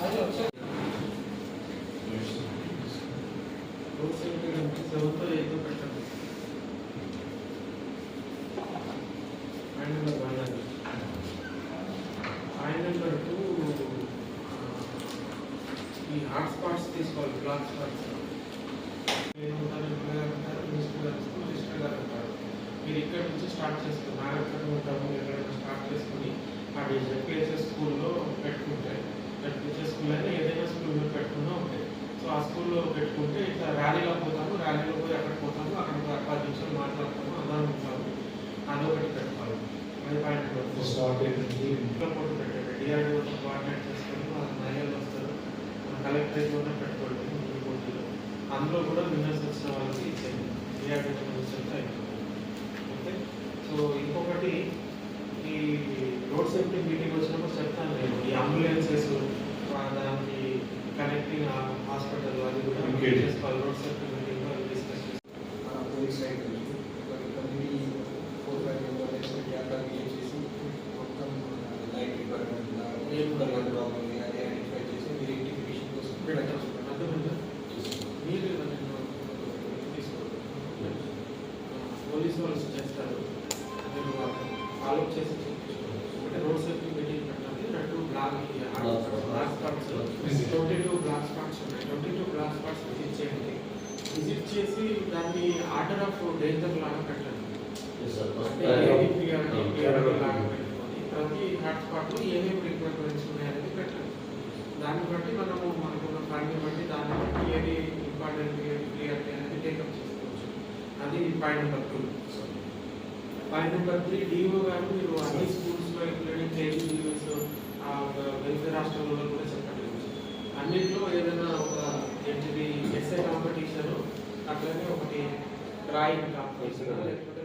ఈ హాట్స్పాట్స్ తీసుకోవాలి black spots మీరు ఇక్కడ నుంచి స్టార్ట్ చేసుకుని నాగక్కడ ఉంటాము స్టార్ట్ చేసుకుని అవి ప్లేసెస్ స్కూల్లో పెట్టుకుంటే ఇట్లా ర్యాలీలో పోతాము ర్యాలీలో పోయి అక్కడ పోతాము అక్కడ ఒక పది నిమిషాలు మాట్లాడతాము అందరం ఉంటాము. అదొకటి పెట్టుకోవాలి. అది పాయింట్ పోటీ పెట్టండి. డిఆర్డీఓతో కోఆర్డినేట్ చేసుకొని మన మహిళలు వస్తారు. మన కలెక్టరేట్లోనే పెట్టుకోండి ఈ పోటీలో. అందులో కూడా విన్నర్స్ వచ్చిన వాళ్ళకి డిఆర్డీఓ మినిస్టర్తో అయిపోతుంది. ఓకే? సో ఇంకొకటి ఈ రోడ్ సేఫ్టీ మీటింగ్ వచ్చినప్పుడు చెప్తాను నేను. ఈ అంబులెన్సెస్ దానికి కనెక్టింగ్ హాస్పిటల్ అది కూడా Okay. చేసుకోవాలి రోడ్ సేఫ్టీ మీటింగ్ డిస్కస్ చేసి మన పోలీస్ సైడ్ నుంచి ఒక కమిటీ ఫోర్ ఫైవ్ మెంబర్స్ యాత్ర చేసి మొత్తం లైట్ డిపార్ట్మెంట్ ఏం కలర్ ప్రాబ్లం అది ఐడెంటిఫై చేసి రెక్టిఫికేషన్ కోసం పెట్టాల్సి అర్థమైందా? మీరు నన్ను తీసుకోండి. పోలీసు వాళ్ళు చేస్తారు మీరు ఫాలో చేసి చూపించుకోండి ఒకటి రోడ్ సేఫ్టీ మీటింగ్ పెట్టాలి రెండు బ్లాక్ బ్లాక్ స్పాట్స్ ట్వంటీ చేసి దాన్ని ఆర్డర్ ఆఫ్ డేంజర్ లాగా పెట్టండి ప్రతి హాట్ స్పాట్లో ఏమేమి రిక్వైర్మెంట్స్ ఉన్నాయనేది పెట్టండి దాన్ని బట్టి మనము మనకున్న ఫండ్ని బట్టి దాన్ని బట్టి ఏది ఇంపార్టెంట్ ఏది ప్రియారిటీ అనేది టేకప్ చేసుకోవచ్చు. అది point number two point number three DO గారు మీరు అన్ని స్కూల్స్లో ఇంక్లూడింగ్ కేజీస్ వెల్ఫేర్ హాస్టల్లో కూడా చెప్పండి. అన్నింటిలో ఏదైనా ఒక ఎస్ఐ కాంపిటీషన్ drei Kraftfunktionen.